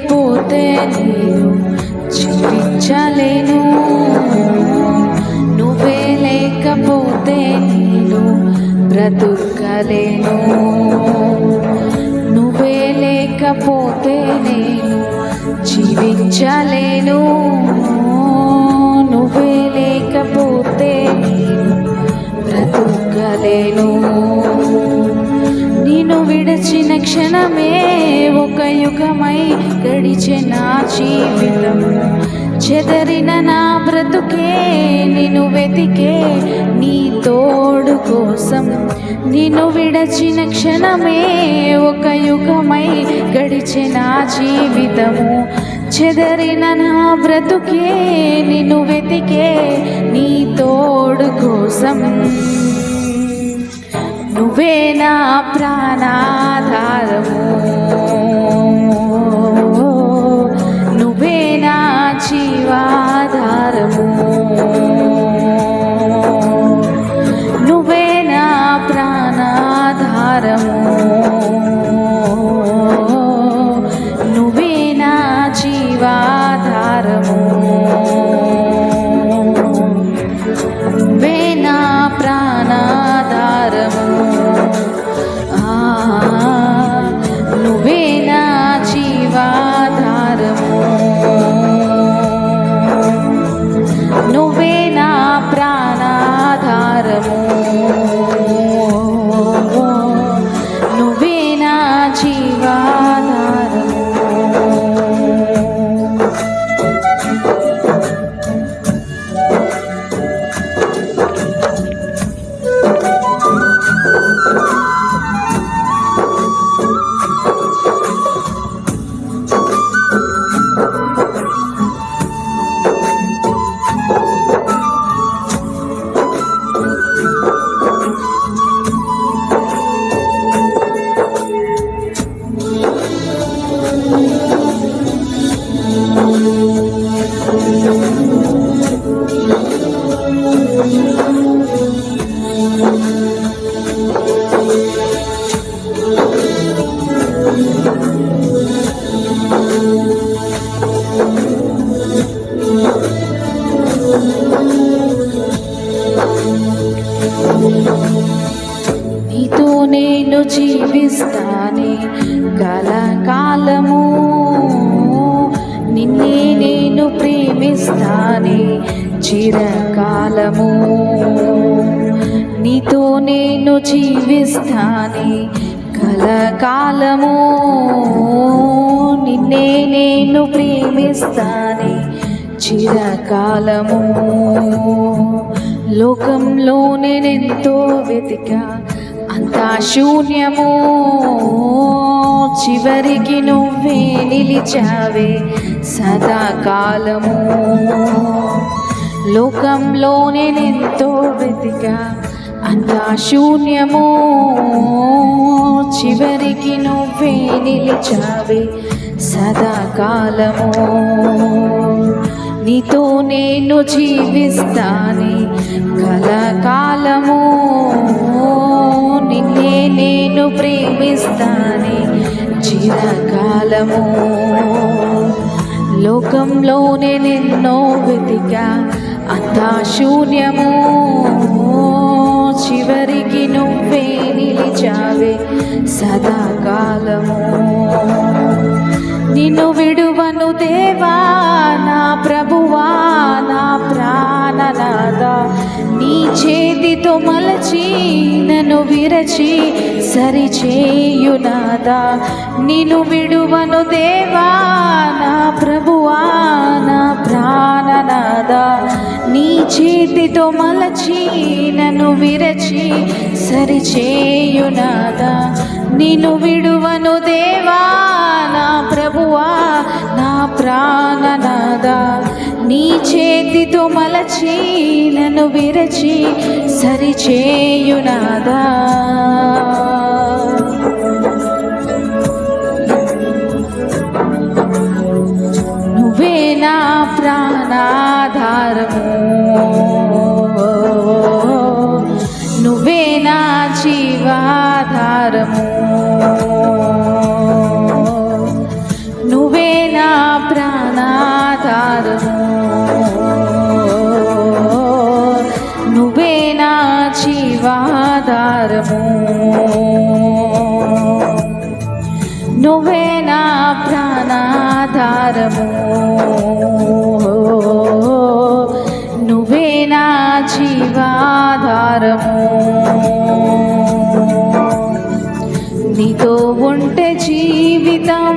లేకపోతే నేను జీవించలేను గడిచె నా జీవితం. చెదరిన నా బ్రతుకే నిన్ను వెతికే నీ తోడు కోసం. నిన్ను విడచిన క్షణమే ఒక యుగమై గడిచె నా జీవితము. చెదరిన నా బ్రతుకే నిన్ను వెతికే నీ తోడు కోసం. నువ్వే నా ప్రాణాధారము. నేను జీవిస్తానే కలకాలము. నిన్నే నేను ప్రేమిస్తానే చిరకాలము. నీతో నేను జీవిస్తానే కలకాలము. నిన్నే నేను ప్రేమిస్తానే చిరకాలము. లోకంలో నేనెంతో వెతికా అంతా శూన్యము. చివరికి నువ్వే నిలిచావే సదాకాలము. లోకంలో నేనెంతో వెతిగా అంతా శూన్యము. చివరికి నువ్వే నిలిచావే సదాకాలము. నీతో నేను జీవిస్తానే ప్రేమిస్తానే చిరకాలము. లోకంలోనే నిన్నో వెతిక అంతా శూన్యము చివరికి నువ్వే నిలిచావే సదాకాలము. నిన్ను విడువను దేవా నా ప్రభువా నా ప్రాణనాథ. నీ చేతితో మలచి నన్ను విరచి సరిచేయునాదా? నిను విడువను దేవా నా ప్రభువా నా ప్రాణనాదా? నీ చేతితో మలచి నన్ను విరచి సరిచేయునాదా? నిను విడువను దేవా నా ప్రభువా నా ప్రాణనాదా? నీ చేతితో మలచి నన్ను విరచి సరిచేయునాదా? నా ప్రాణాధారము. నువ్వే నా జీవాధారము. నువ్వే నా ప్రాణాధారము. నువ్వే నా జీవాధారము. నీతో ఉంటే జీవితం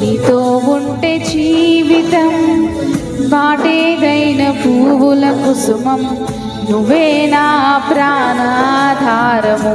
నీతో ఉంటే జీవితం వాటేదైన పువ్వుల కుసుమం నువ్వే నా ప్రాణాధారము.